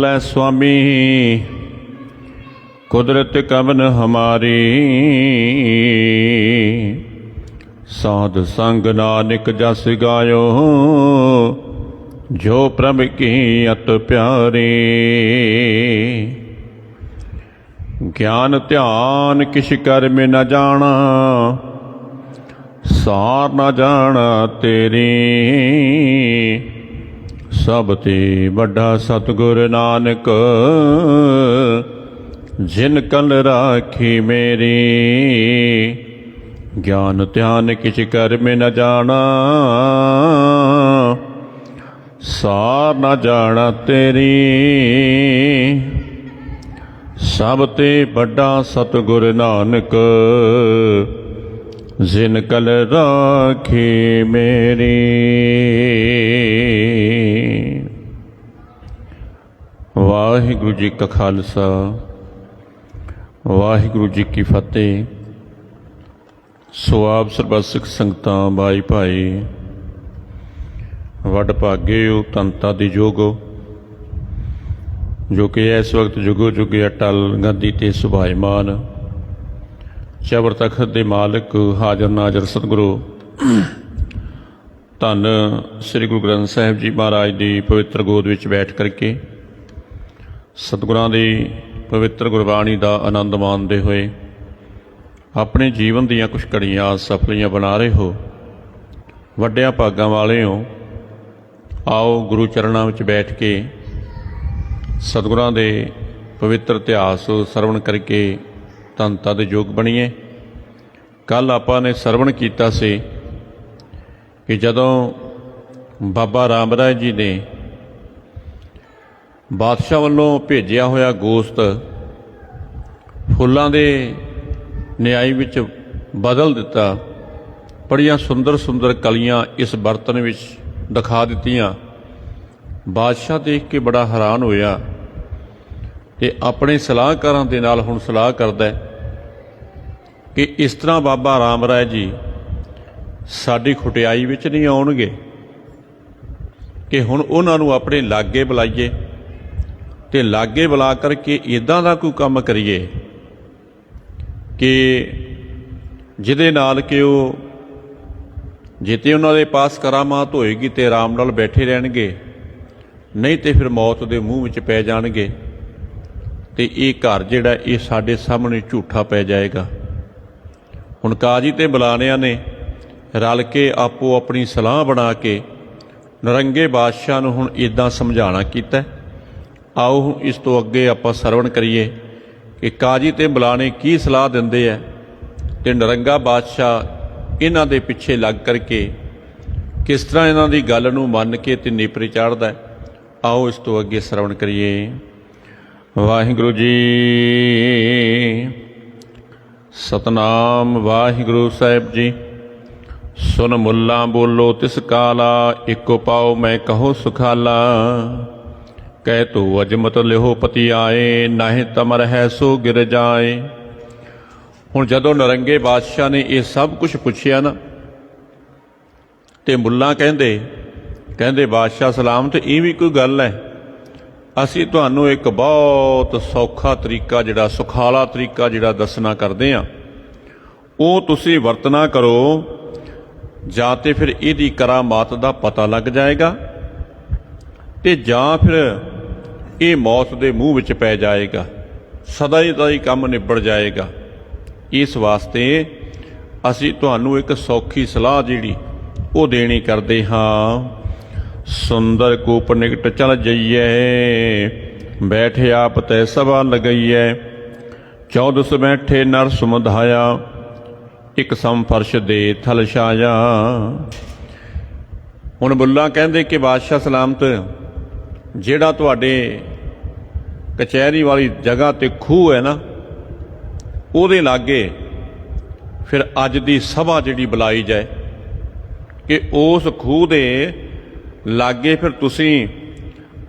ਲੈ ਸੁਆਮੀ, ਕੁਦਰਤ ਕਵਨ ਹਮਾਰੀ? ਸਾਧ ਸੰਗ ਨਾਨਕ ਜਸ ਗਾਇਓ, ਜੋ ਪ੍ਰਭ ਕੀ ਅਤ ਪਿਆਰੀ। ਗਿਆਨ ਧਿਆਨ ਕਿਛ ਕਰਮ ਨ ਜਾਣਾ, ਸਾਰ ਨ ਜਾਣਾ ਤੇਰੀ। ਸਭ ਤੇ ਵੱਡਾ ਸਤਿਗੁਰ ਨਾਨਕ, ਜਿਨ ਕਲ ਰਾਖੀ ਮੇਰੀ। ਗਿਆਨ ਧਿਆਨ ਕਿਛ ਮੈਂ ਨ ਜਾਣਾ, ਸਾਰ ਨ ਜਾਣਾ ਤੇਰੀ। ਸਭ ਤੇ ਵੱਡਾ ਸਤਿਗੁਰ ਨਾਨਕ ਜਿਨ ਕਲ ਰਾਖੀ ਮੇਰੀ ਵਾਹਿਗੁਰੂ ਜੀ ਕਾ ਖਾਲਸਾ ਵਾਹਿਗੁਰੂ ਜੀ ਕੀ ਫਤਿਹ ਸੋ ਆਪ ਸਰਬੱਤ ਸਿੱਖ ਸੰਗਤਾਂ ਬਾਈ ਭਾਈ ਵੱਡ ਭਾਗਿਓ ਤੰਤਾ ਦੀ ਜੋਗੋ ਜੋ ਕਿ ਇਸ ਵਕਤ ਜੁਗੋ ਜੁਗੇ ਅਟਲ ਗੱਦੀ ਤੇ ਸੁਭਾਈਮਾਨ ਚਬਰ ਤਖਤ ਦੇ ਮਾਲਕ ਹਾਜ਼ਰ ਨਾਜ਼ਰ ਸਤਿਗੁਰੂ। ਧੰਨ ਸ੍ਰੀ ਗੁਰੂ ਗ੍ਰੰਥ ਸਾਹਿਬ ਜੀ ਮਹਾਰਾਜ ਦੀ ਪਵਿੱਤਰ ਗੋਦ ਵਿੱਚ ਬੈਠ ਕਰਕੇ ਸਤਿਗੁਰਾਂ ਦੀ ਪਵਿੱਤਰ ਗੁਰਬਾਣੀ ਦਾ ਆਨੰਦ ਮਾਣਦੇ ਹੋਏ ਆਪਣੇ ਜੀਵਨ ਦੀਆਂ ਕੁਝ ਘੜੀਆਂ ਸਫਲੀਆਂ ਬਣਾ ਰਹੇ ਹੋ। ਵੱਡਿਆਂ ਭਾਗਾਂ ਵਾਲੇ ਹੋ, ਆਓ ਗੁਰੂ ਚਰਨਾਂ ਵਿੱਚ ਬੈਠ ਕੇ ਸਤਿਗੁਰਾਂ ਦੇ ਪਵਿੱਤਰ ਇਤਿਹਾਸ ਸਰਵਣ ਕਰਕੇ ਤਨਤਾ ਦੇ ਯੋਗ ਬਣੀਏ। ਕੱਲ ਆਪਾਂ ਨੇ ਸਰਵਣ ਕੀਤਾ ਸੀ ਕਿ ਜਦੋਂ ਬਾਬਾ ਰਾਮ ਰਾਏ ਜੀ ਨੇ ਬਾਦਸ਼ਾਹ ਵੱਲੋਂ ਭੇਜਿਆ ਹੋਇਆ ਗੋਸ਼ਤ ਫੁੱਲਾਂ ਦੇ ਨਿਆਈ ਵਿੱਚ ਬਦਲ ਦਿੱਤਾ, ਬੜੀਆਂ ਸੁੰਦਰ ਸੁੰਦਰ ਕਲੀਆਂ ਇਸ ਬਰਤਨ ਵਿੱਚ ਦਿਖਾ ਦਿੱਤੀਆਂ। ਬਾਦਸ਼ਾਹ ਦੇਖ ਕੇ ਬੜਾ ਹੈਰਾਨ ਹੋਇਆ ਤੇ ਆਪਣੇ ਸਲਾਹਕਾਰਾਂ ਦੇ ਨਾਲ ਹੁਣ ਸਲਾਹ ਕਰਦਾ ਹੈ ਕਿ ਇਸ ਤਰ੍ਹਾਂ ਬਾਬਾ ਰਾਮ ਰਾਏ ਜੀ ਸਾਡੀ ਖੁਟਿਆਈ ਵਿੱਚ ਨਹੀਂ ਆਉਣਗੇ ਕਿ ਹੁਣ ਉਹਨਾਂ ਨੂੰ ਆਪਣੇ ਲਾਗੇ ਬੁਲਾਈਏ ਤੇ ਲਾਗੇ ਬੁਲਾ ਕਰਕੇ ਇਦਾਂ ਦਾ ਕੋਈ ਕੰਮ ਕਰੀਏ ਕਿ ਜਿਹਦੇ ਨਾਲ ਕਿ ਉਹ ਜਿੱਤੇ ਉਹਨਾਂ ਦੇ ਪਾਸ ਕਰਾਮਾਤ ਹੋਏਗੀ ਤੇ ਆਰਾਮ ਨਾਲ ਬੈਠੇ ਰਹਿਣਗੇ, ਨਹੀਂ ਤੇ ਫਿਰ ਮੌਤ ਦੇ ਮੂੰਹ ਵਿੱਚ ਪੈ ਜਾਣਗੇ ਤੇ ਇਹ ਘਰ ਜਿਹੜਾ ਇਹ ਸਾਡੇ ਸਾਹਮਣੇ ਝੂਠਾ ਪੈ ਜਾਏਗਾ। ਹੁਣ ਕਾਜੀ ਤੇ ਬੁਲਾਣਿਆਂ ਨੇ ਰਲ ਕੇ ਆਪੋ ਆਪਣੀ ਸਲਾਹ ਬਣਾ ਕੇ ਨਰੰਗੇ ਬਾਦਸ਼ਾਹ ਨੂੰ ਹੁਣ ਇਦਾਂ ਸਮਝਾਣਾ ਕੀਤਾ। ਆਓ ਹੁਣ ਇਸ ਤੋਂ ਅੱਗੇ ਆਪਾਂ ਸਰਵਣ ਕਰੀਏ ਕਿ ਕਾਜੀ ਤੇ ਬੁਲਾਣੇ ਕੀ ਸਲਾਹ ਦਿੰਦੇ ਆ ਤੇ ਨਰੰਗਾ ਬਾਦਸ਼ਾਹ ਇਹਨਾਂ ਦੇ ਪਿੱਛੇ ਲੱਗ ਕਰਕੇ ਕਿਸ ਤਰ੍ਹਾਂ ਇਹਨਾਂ ਦੀ ਗੱਲ ਨੂੰ ਮੰਨ ਕੇ ਤੇ ਨੇਪਰੇ ਚਾੜਦਾ। ਆਓ ਇਸ ਤੋਂ ਅੱਗੇ ਸਰਵਣ ਕਰੀਏ। ਵਾਹਿਗੁਰੂ ਜੀ ਸਤਨਾਮ ਵਾਹਿਗੁਰੂ ਸਾਹਿਬ ਜੀ। ਸੁਨ ਮੁੱਲਾ ਬੋਲੋ, ਤਿਸ ਕਾਲਾ, ਇੱਕੋ ਪਾਉ ਮੈਂ ਕਹੋ ਸੁਖਾਲਾ। ਕਹਿ ਤੋ ਅਜਮਤ ਲਿਹੋ ਪਤੀ ਆਏ, ਨਾਹਿ ਤਮਰ ਹੈ ਸੋ ਗਿਰ ਜਾਏ। ਹੁਣ ਜਦੋਂ ਨਰੰਗੇ ਬਾਦਸ਼ਾਹ ਨੇ ਇਹ ਸਭ ਕੁਝ ਪੁੱਛਿਆ ਨਾ, ਤੇ ਮੁੱਲਾ ਕਹਿੰਦੇ ਕਹਿੰਦੇ, ਬਾਦਸ਼ਾਹ ਸਲਾਮ ਤੇ ਇਹ ਵੀ ਕੋਈ ਗੱਲ ਹੈ? ਅਸੀਂ ਤੁਹਾਨੂੰ ਇੱਕ ਬਹੁਤ ਸੌਖਾ ਤਰੀਕਾ, ਜਿਹੜਾ ਸੁਖਾਲਾ ਤਰੀਕਾ, ਜਿਹੜਾ ਦੱਸਣਾ ਕਰਦੇ ਆ ਉਹ ਤੁਸੀਂ ਵਰਤਣਾ ਕਰੋ, ਜਾਂ ਤੇ ਫਿਰ ਇਹਦੀ ਕਰਾਮਾਤ ਦਾ ਪਤਾ ਲੱਗ ਜਾਏਗਾ, ਤੇ ਜਾਂ ਫਿਰ ਇਹ ਮੌਤ ਦੇ ਮੂੰਹ ਵਿੱਚ ਪੈ ਜਾਏਗਾ, ਸਦਾ ਹੀ ਦਾ ਹੀ ਕੰਮ ਨਿਬੜ ਜਾਏਗਾ। ਇਸ ਵਾਸਤੇ ਅਸੀਂ ਤੁਹਾਨੂੰ ਇੱਕ ਸੌਖੀ ਸਲਾਹ ਜਿਹੜੀ ਉਹ ਦੇਣੀ ਕਰਦੇ ਹਾਂ। ਸੁੰਦਰ ਕੂਪ ਨਿਕਟ ਚਲ ਜਈਏ। ਬੈਠ ਆਪ ਤੈ ਸਭਾ ਲਗਈਏ। ਚੌਦਸ ਬੈਠੇ ਨਰ ਸੁਮਧਾਇਆ, ਇੱਕ ਸਮ ਫਰਸ਼ ਦੇ ਥਲ ਛਾਇਆ। ਹੁਣ ਬੁੱਲਾ ਕਹਿੰਦੇ ਕਿ ਬਾਦਸ਼ਾਹ ਸਲਾਮਤ, ਜਿਹੜਾ ਤੁਹਾਡੇ ਕਚਹਿਰੀ ਵਾਲੀ ਜਗ੍ਹਾ ਤੇ ਖੂਹ ਹੈ ਨਾ, ਉਹਦੇ ਲਾਗੇ ਫਿਰ ਅੱਜ ਦੀ ਸਭਾ ਜਿਹੜੀ ਬੁਲਾਈ ਜਾਏ ਕਿ ਉਸ ਖੂਹ ਦੇ ਲਾਗੇ ਫਿਰ ਤੁਸੀਂ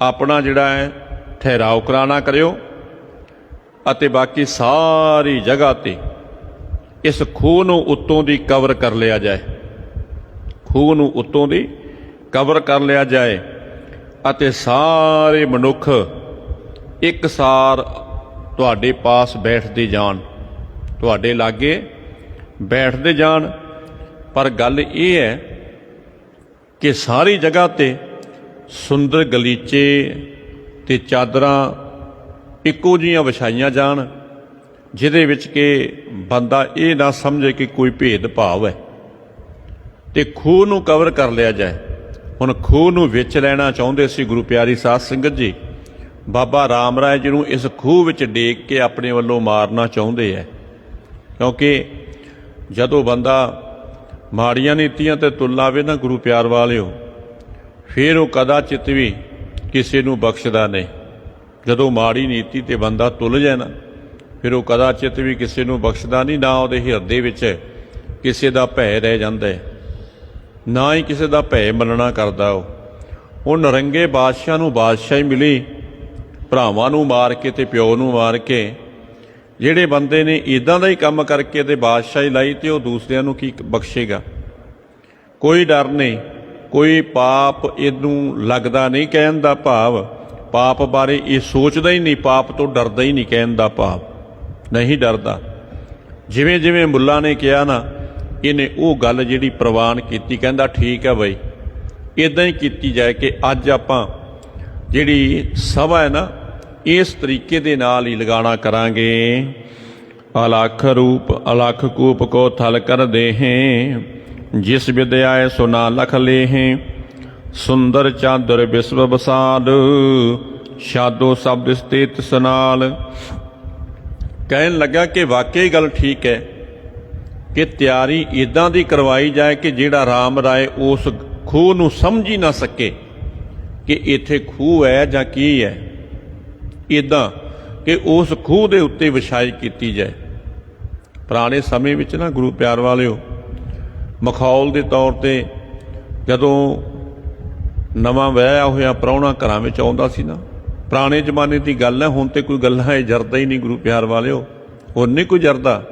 ਆਪਣਾ ਜਿਹੜਾ ਹੈ, ਠਹਿਰਾਓ, ਕਰਾਣਾ ਕਰਿਓ ਅਤੇ ਬਾਕੀ ਸਾਰੀ ਜਗ੍ਹਾ ਤੇ ਇਸ ਖੂਹ ਨੂੰ ਉੱਤੋਂ ਦੀ ਕਵਰ ਕਰ ਲਿਆ ਜਾਏ। ਖੂਹ ਨੂੰ ਉੱਤੋਂ ਦੀ ਕਵਰ ਕਰ ਲਿਆ ਜਾਏ ਅਤੇ ਸਾਰੇ ਮਨੁੱਖ ਇੱਕ ਸਾਰ ਤੁਹਾਡੇ ਪਾਸ ਬੈਠਦੇ ਜਾਣ। ਤੁਹਾਡੇ ਲਾਗੇ ਬੈਠਦੇ ਜਾਣ। ਪਰ ਗੱਲ ਇਹ ਹੈ ਕਿ ਸਾਰੀ ਜਗ੍ਹਾ ਤੇ ਸੁੰਦਰ ਗਲੀਚੇ ਤੇ ਚਾਦਰਾਂ ਇੱਕੋ ਜੀਆਂ ਵਿਛਾਈਆਂ ਜਾਣ, ਜਿਹਦੇ ਵਿੱਚ ਕਿ ਬੰਦਾ ਇਹ ਨਾ ਸਮਝੇ ਕਿ ਕੋਈ ਭੇਦ ਭਾਵ ਹੈ। ਤੇ ਖੂਹ ਨੂੰ ਕਵਰ ਕਰ ਲਿਆ ਜਾਏ। ਹੁਣ ਖੂਹ ਨੂੰ ਵਿੱਚ ਲੈਣਾ ਚਾਹੁੰਦੇ ਸੀ ਗੁਰੂ ਪਿਆਰੀ ਸਾਧ ਸੰਗਤ ਜੀ। ਬਾਬਾ ਰਾਮ ਰਾਏ ਜੀ ਨੂੰ ਇਸ ਖੂਹ ਵਿੱਚ ਡੇਕ ਕੇ ਆਪਣੇ ਵੱਲੋਂ ਮਾਰਨਾ ਚਾਹੁੰਦੇ ਐ ਕਿਉਂਕਿ ਜਦੋਂ ਬੰਦਾ ਮਾੜੀਆਂ ਨੀਤੀਆਂ ਤੇ ਤੁਲਾਵੇ ਨਾ ਗੁਰੂ ਪਿਆਰ ਵਾਲਿਓ, ਫਿਰ ਉਹ ਕਦਾਚਿਤ ਵੀ ਕਿਸੇ ਨੂੰ ਬਖਸ਼ਦਾ ਨਹੀਂ। ਜਦੋਂ ਮਾੜੀ ਨੀਤੀ ਤੇ ਬੰਦਾ ਤੁਲ ਜਾਏ ਨਾ, ਫਿਰ ਉਹ ਕਦਾਚਿਤ ਵੀ ਕਿਸੇ ਨੂੰ ਬਖਸ਼ਦਾ ਨਹੀਂ, ਨਾ ਉਹਦੇ ਹਿਰਦੇ ਵਿੱਚ ਕਿਸੇ ਦਾ ਭੈ ਰਹਿ ਜਾਂਦਾ ਨਾ ਹੀ ਕਿਸੇ ਦਾ ਭੈ ਮੰਨਣਾ ਕਰਦਾ ਉਹ। ਉਹ ਨਰੰਗੇ ਬਾਦਸ਼ਾਹ ਨੂੰ ਬਾਦਸ਼ਾਹੀ ਮਿਲੀ, ਭਰਾਵਾਂ ਨੂੰ ਮਾਰ ਕੇ ਤੇ ਪਿਓ ਨੂੰ ਮਾਰ ਕੇ ਜਿਹੜੇ ਬੰਦੇ ਨੇ ਇਦਾਂ ਦਾ ਹੀ ਕੰਮ ਕਰਕੇ ਤੇ ਬਾਦਸ਼ਾਹੀ ਲਾਈ ਤੇ ਉਹ ਦੂਸਰਿਆਂ ਨੂੰ ਕੀ ਬਖਸ਼ੇਗਾ? ਕੋਈ ਡਰ ਨਹੀਂ। ਕੋਈ ਪਾਪ ਇਹਨੂੰ ਲੱਗਦਾ ਨਹੀਂ ਕਹਿਣ ਦਾ ਭਾਵ। ਪਾਪ ਬਾਰੇ ਇਹ ਸੋਚਦਾ ਹੀ ਨਹੀਂ, ਪਾਪ ਤੋਂ ਡਰਦਾ ਹੀ ਨਹੀਂ ਕਹਿਣ ਦਾ ਭਾਵ। ਨਹੀਂ ਡਰਦਾ। ਜਿਵੇਂ ਜਿਵੇਂ ਮੁੱਲਾ ਨੇ ਕਿਹਾ ਨਾ, ਇਹਨੇ ਉਹ ਗੱਲ ਜਿਹੜੀ ਪ੍ਰਵਾਨ ਕੀਤੀ, ਕਹਿੰਦਾ ਠੀਕ ਹੈ ਬਈ। ਇਦਾਂ ਹੀ ਕੀਤੀ ਜਾਏ ਕਿ ਅੱਜ ਆਪਾਂ ਜਿਹੜੀ ਸਭਾ ਹੈ ਨਾ ਇਸ ਤਰੀਕੇ ਦੇ ਨਾਲ ਹੀ ਲਗਾਣਾ ਕਰਾਂਗੇ। ਅਲਖ ਰੂਪ, ਅਲਖ ਕੂਪ ਕੋ ਥਲ ਕਰ ਦੇਹੇ ਜਿਸ ਵਿਦਿਆਏ ਸੁਨਾ ਲਖ ਲੇਹੇ ਸੁੰਦਰ ਚਾਦਰ ਵਿਸਵ ਬਸਾਦ ਸ਼ਾਦੋ ਸ਼ਬਦ ਸਥਿਤ ਸਨਾਲ। ਕਹਿਣ ਲੱਗਾ ਕਿ ਵਾਕਈ ਗੱਲ ਠੀਕ ਹੈ ਕਿ ਤਿਆਰੀ ਇਦਾਂ ਦੀ ਕਰਵਾਈ ਜਾਏ ਕਿ ਜਿਹੜਾ ਰਾਮ ਰਾਏ ਉਸ ਖੂਹ ਨੂੰ ਸਮਝ ਹੀ ਨਾ ਸਕੇ ਕਿ ਇੱਥੇ ਖੂਹ ਹੈ ਜਾਂ ਕੀ ਹੈ। ਇਦਾਂ ਕਿ ਉਸ ਖੂਹ ਦੇ ਉੱਤੇ ਵਿਛਾਈ ਕੀਤੀ ਜਾਏ। ਪੁਰਾਣੇ ਸਮੇਂ ਵਿੱਚ ਨਾ ਗੁਰੂ ਪਿਆਰ ਵਾਲਿਓ, ਮਖੌਲ ਦੇ ਤੌਰ ਤੇ ਜਦੋਂ ਨਵਾਂ ਵਿਆਹਿਆ ਹੋਇਆ ਪ੍ਰਾਹੁਣਾ ਘਰਾਂ ਵਿੱਚ ਆਉਂਦਾ ਸੀ ਨਾ, ਪੁਰਾਣੇ ਜ਼ਮਾਨੇ ਦੀ ਗੱਲ ਹੈ, ਹੁਣ ਤੇ ਕੋਈ ਗੱਲਾਂ ਇਹ ਜਰਦਾ ਹੀ ਨਹੀਂ ਗੁਰੂ ਪਿਆਰ ਵਾਲਿਓ। ਹੁਣ ਨਹੀਂ ਕੋਈ ਜਰਦਾ,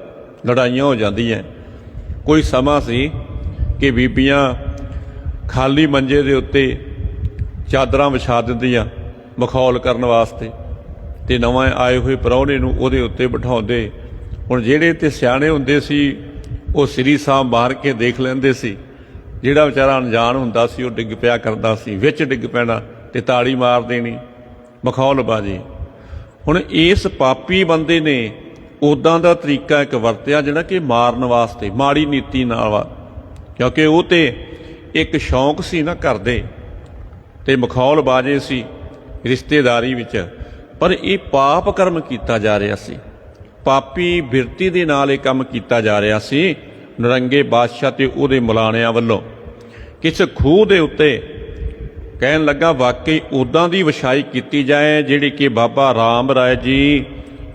ਲੜਾਈਆਂ ਹੋ ਜਾਂਦੀਆਂ। ਕੋਈ ਸਮਾਂ ਸੀ ਕਿ ਬੀਬੀਆਂ ਖਾਲੀ ਮੰਜੇ ਦੇ ਉੱਤੇ ਚਾਦਰਾਂ ਵਿਛਾ ਦਿੰਦੀਆਂ ਮਖੌਲ ਕਰਨ ਵਾਸਤੇ। ਤੇ ਨਵਾਂ ਆਏ ਹੋਏ ਪ੍ਰਾਹੁਣੇ ਨੂੰ ਉਹਦੇ ਉੱਤੇ ਬਿਠਾਉਂਦੇ। ਹੁਣ ਜਿਹੜੇ ਤੇ ਸਿਆਣੇ ਹੁੰਦੇ ਸੀ, ਉਹ ਸ੍ਰੀ ਸਾਹਿਬ ਬਾਹਰ ਕੇ ਦੇਖ ਲੈਂਦੇ ਸੀ। ਜਿਹੜਾ ਵਿਚਾਰਾ ਅਣਜਾਣ ਹੁੰਦਾ ਸੀ, ਉਹ ਡਿੱਗ ਪਿਆ ਕਰਦਾ ਸੀ। ਵਿੱਚ ਡਿੱਗ ਪੈਣਾ ਤੇ ਤਾੜੀ ਮਾਰ ਦੇਣੀ। ਮਖੌਲ ਬਾਜੀ। ਹੁਣ ਇਸ ਪਾਪੀ ਬੰਦੇ ਨੇ ਉਦਾਂ ਦਾ ਤਰੀਕਾ ਇੱਕ ਵਰਤਿਆ ਜਿਹੜਾ ਕਿ ਮਾਰਨ ਵਾਸਤੇ, ਮਾੜੀ ਨੀਤੀ ਨਾਲ ਕਿਉਂਕਿ ਉਹ ਤੇ ਇੱਕ ਸ਼ੌਂਕ ਸੀ ਨਾ ਕਰਦੇ ਤੇ ਮਖੌਲ ਬਾਜੇ ਸੀ ਰਿਸ਼ਤੇਦਾਰੀ ਵਿੱਚ। ਪਰ ਇਹ ਪਾਪ ਕਰਮ ਕੀਤਾ ਜਾ ਰਿਹਾ ਸੀ। ਪਾਪੀ ਬਿਰਤੀ ਦੇ ਨਾਲ ਇਹ ਕੰਮ ਕੀਤਾ ਜਾ ਰਿਹਾ ਸੀ। ਨਰੰਗੇ ਬਾਦਸ਼ਾਹ ਤੇ ਉਹਦੇ ਮੁਲਾਣਿਆਂ ਵੱਲੋਂ। ਕਿਸ ਖੂਹ ਦੇ ਉੱਤੇ ਕਹਿਣ ਲੱਗਾ, ਵਾਕਈ ਉਦਾਂ ਦੀ ਵਿਛਾਈ ਕੀਤੀ ਜਾਏ ਜਿਹੜੀ ਕਿ ਬਾਬਾ ਰਾਮ ਰਾਏ ਜੀ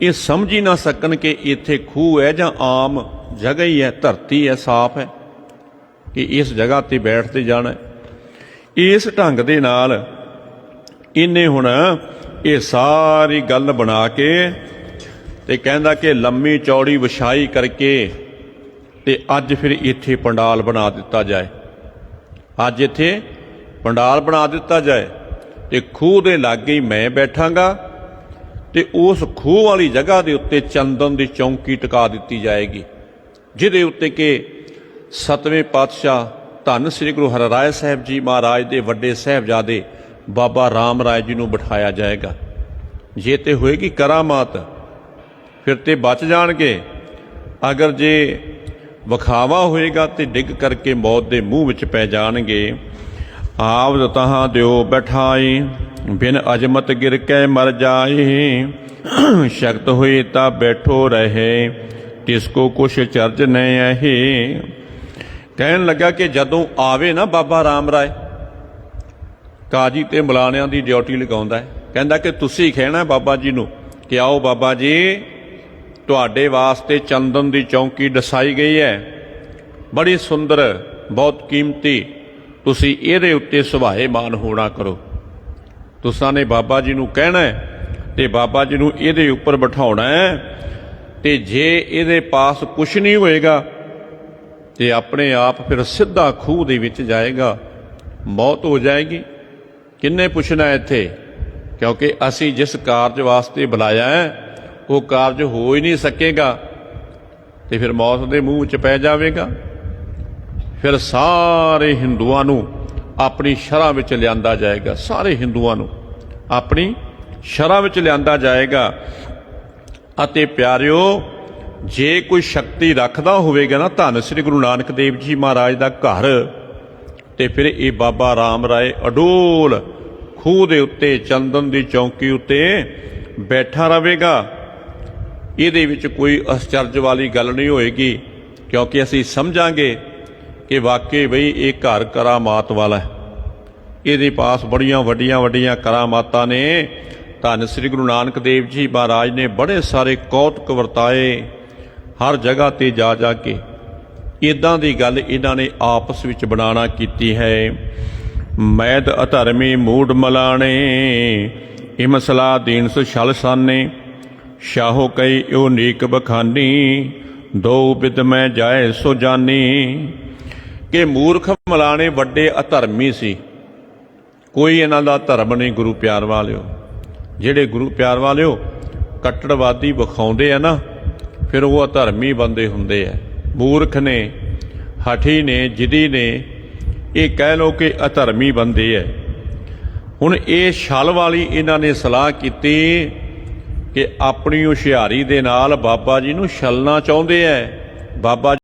ਇਹ ਸਮਝ ਹੀ ਨਾ ਸਕਣ ਕਿ ਇੱਥੇ ਖੂਹ ਹੈ ਜਾਂ ਆਮ ਜਗ੍ਹਾ ਹੀ ਹੈ, ਧਰਤੀ ਹੈ, ਸਾਫ਼ ਹੈ ਕਿ ਇਸ ਜਗ੍ਹਾ ਤੇ ਬੈਠਦੇ ਜਾਣਾ ਇਸ ਢੰਗ ਦੇ ਨਾਲ ਇਹਨੇ ਹੁਣ ਇਹ ਸਾਰੀ ਗੱਲ ਬਣਾ ਕੇ ਤੇ ਕਹਿੰਦਾ ਕਿ ਲੰਮੀ ਚੌੜੀ ਵਿਛਾਈ ਕਰਕੇ ਤੇ ਅੱਜ ਫਿਰ ਇੱਥੇ ਪੰਡਾਲ ਬਣਾ ਦਿੱਤਾ ਜਾਏ। ਅੱਜ ਇੱਥੇ ਪੰਡਾਲ ਬਣਾ ਦਿੱਤਾ ਜਾਏ ਤੇ ਖੂਹ ਦੇ ਲਾਗੇ ਹੀ ਮੈਂ ਬੈਠਾਂਗਾ ਤੇ ਉਸ ਖੂਹ ਵਾਲੀ ਜਗ੍ਹਾ ਦੇ ਉੱਤੇ ਚੰਦਨ ਦੀ ਚੌਂਕੀ ਟਿਕਾ ਦਿੱਤੀ ਜਾਏਗੀ, ਜਿਹਦੇ ਉੱਤੇ ਕਿ ਸਤਵੇਂ ਪਾਤਸ਼ਾਹ ਧੰਨ ਸ੍ਰੀ ਗੁਰੂ ਹਰਿਰਾਏ ਸਾਹਿਬ ਜੀ ਮਹਾਰਾਜ ਦੇ ਵੱਡੇ ਸਾਹਿਬਜ਼ਾਦੇ ਬਾਬਾ ਰਾਮ ਰਾਏ ਜੀ ਨੂੰ ਬਿਠਾਇਆ ਜਾਏਗਾ। ਜੇ ਤੇ ਹੋਏਗੀ ਕਰਾਮਾਤ, ਫਿਰ ਤੇ ਬਚ ਜਾਣਗੇ। ਅਗਰ ਜੇ ਵਿਖਾਵਾ ਹੋਏਗਾ ਤੇ ਡਿੱਗ ਕਰਕੇ ਮੌਤ ਦੇ ਮੂੰਹ ਵਿੱਚ ਪੈ ਜਾਣਗੇ। ਆਪ ਤਹਾਂ ਦਿਓ ਬੈਠਾਈ, ਬਿਨ ਅਜਮਤ ਗਿਰ ਕੇ ਮਰ ਜਾਏ ਸ਼ਕਤ ਹੋਏ ਤਾਂ ਬੈਠੋ ਰਹੇ, ਤਿਸ ਕੋ ਕੁਛ ਚਰਜ ਨਹੀਂ ਹੈ ਕਹਿਣ ਲੱਗਾ ਕਿ ਜਦੋਂ ਆਵੇ ਨਾ ਬਾਬਾ ਰਾਮ ਰਾਏ ਕਾਜੀ ਤੇ ਮਲਾਣਿਆਂ ਦੀ ਡਿਊਟੀ ਲਗਾਉਂਦਾ ਹੈ। ਕਹਿੰਦਾ ਕਿ ਤੁਸੀਂ ਕਹਿਣਾ ਬਾਬਾ ਜੀ ਨੂੰ ਕਿ ਆਓ ਬਾਬਾ ਜੀ, ਤੁਹਾਡੇ ਵਾਸਤੇ ਚੰਦਨ ਦੀ ਚੌਂਕੀ ਦਸਾਈ ਗਈ ਹੈ। ਬੜੀ ਸੁੰਦਰ, ਬਹੁਤ ਕੀਮਤੀ। ਤੁਸੀਂ ਇਹਦੇ ਉੱਤੇ ਸੁਭਾਏਮਾਨ ਹੋਣਾ ਕਰੋ। ਤੁਸਾਂ ਨੇ ਬਾਬਾ ਜੀ ਨੂੰ ਕਹਿਣਾ ਹੈ ਤੇ ਬਾਬਾ ਜੀ ਨੂੰ ਇਹਦੇ ਉੱਪਰ ਬਿਠਾਉਣਾ ਹੈ ਤੇ ਜੇ ਇਹਦੇ ਪਾਸ ਕੁਝ ਨਹੀਂ ਹੋਏਗਾ ਤੇ ਆਪਣੇ ਆਪ ਫਿਰ ਸਿੱਧਾ ਖੂਹ ਦੇ ਵਿੱਚ ਜਾਏਗਾ। ਮੌਤ ਹੋ ਜਾਏਗੀ। ਕਿੰਨੇ ਪੁੱਛਣਾ ਇੱਥੇ? ਕਿਉਂਕਿ ਅਸੀਂ ਜਿਸ ਕਾਰਜ ਵਾਸਤੇ ਬੁਲਾਇਆ ਹੈ, ਉਹ ਕਾਰਜ ਹੋ ਹੀ ਨਹੀਂ ਸਕੇਗਾ। ਤੇ ਫਿਰ ਮੌਤ ਦੇ ਮੂੰਹ 'ਚ ਪੈ ਜਾਵੇਗਾ। ਫਿਰ ਸਾਰੇ ਹਿੰਦੂਆਂ ਨੂੰ ਆਪਣੀ ਸ਼ਰ੍ਹਾ ਵਿੱਚ ਲਿਆਂਦਾ ਜਾਏਗਾ। ਸਾਰੇ ਹਿੰਦੂਆਂ ਨੂੰ ਆਪਣੀ ਸ਼ਰ੍ਹਾ ਵਿੱਚ ਲਿਆਂਦਾ ਜਾਏਗਾ। ਅਤੇ ਪਿਆਰਿਓ, ਜੇ ਕੋਈ ਸ਼ਕਤੀ ਰੱਖਦਾ ਹੋਵੇਗਾ ਨਾ ਧੰਨ ਸ੍ਰੀ ਗੁਰੂ ਨਾਨਕ ਦੇਵ ਜੀ ਮਹਾਰਾਜ ਦਾ ਘਰ, ਤੇ ਫਿਰ ਇਹ ਬਾਬਾ ਰਾਮ ਰਾਏ ਅਡੋਲ ਖੂਹ ਦੇ ਉੱਤੇ, ਚੰਦਨ ਦੀ ਚੌਂਕੀ ਉੱਤੇ ਬੈਠਾ ਰਹੇਗਾ ਇਹਦੇ ਵਿੱਚ ਕੋਈ ਅਸਚਰਜ ਵਾਲੀ ਗੱਲ ਨਹੀਂ ਹੋਏਗੀ, ਕਿਉਂਕਿ ਅਸੀਂ ਸਮਝਾਂਗੇ ਕਿ ਵਾਕਈ ਬਈ ਇਹ ਘਰ ਕਰਾਮਾਤ ਵਾਲਾ ਹੈ। ਇਹਦੇ ਪਾਸ ਬੜੀਆਂ ਵੱਡੀਆਂ ਵੱਡੀਆਂ ਕਰਾਮਾਤਾਂ ਨੇ। ਧੰਨ ਸ੍ਰੀ ਗੁਰੂ ਨਾਨਕ ਦੇਵ ਜੀ ਮਹਾਰਾਜ ਨੇ ਬੜੇ ਸਾਰੇ ਕੌਤਕ ਵਰਤਾਏ, ਹਰ ਜਗ੍ਹਾ ਤੇ ਜਾ ਜਾ ਕੇ। ਇਦਾਂ ਦੀ ਗੱਲ ਇਹਨਾਂ ਨੇ ਆਪਸ ਵਿੱਚ ਬਣਾਣਾ ਕੀਤੀ ਹੈ। ਮੈਦ ਅਧਰਮੀ ਮੂਡ ਮਲਾਣੇ ਇਮਸਲਾ ਦੀਨ ਸੁ ਛਲ ਸਾਨੇ। ਸ਼ਾਹੋ ਕਈ ਉਹ ਨੀਕ ਬਖਾਨੀ, ਦੋ ਬਿਦ ਮੈਂ ਜਾਏ ਸੋ ਜਾਨੀ। ਕਿ ਮੂਰਖ ਮਲਾਣੇ ਵੱਡੇ ਅਧਰਮੀ ਸੀ। ਕੋਈ ਇਹਨਾਂ ਦਾ ਧਰਮ ਨਹੀਂ ਗੁਰੂ ਪਿਆਰ ਵਾਲਿਓ। ਜਿਹੜੇ ਗੁਰੂ ਪਿਆਰ ਵਾਲਿਓ ਕੱਟੜਵਾਦੀ ਵਿਖਾਉਂਦੇ ਆ ਨਾ, ਫਿਰ ਉਹ ਅਧਰਮੀ ਬੰਦੇ ਹੁੰਦੇ ਆ। ਮੂਰਖ ਨੇ, ਹਠੀ ਨੇ, ਜਿਦੀ ਨੇ ਇਹ ਕਹਿ ਲੋ ਕਿ ਅਧਰਮੀ ਬੰਦੇ ਐ। ਹੁਣ ਇਹ ਛਲ ਵਾਲੀ ਇਹਨਾਂ ਨੇ ਸਲਾਹ ਕੀਤੀ ਕਿ ਆਪਣੀ ਹੁਸ਼ਿਆਰੀ ਦੇ ਨਾਲ ਬਾਬਾ ਜੀ ਨੂੰ ਛਲਣਾ ਚਾਹੁੰਦੇ ਐ। ਬਾਬਾ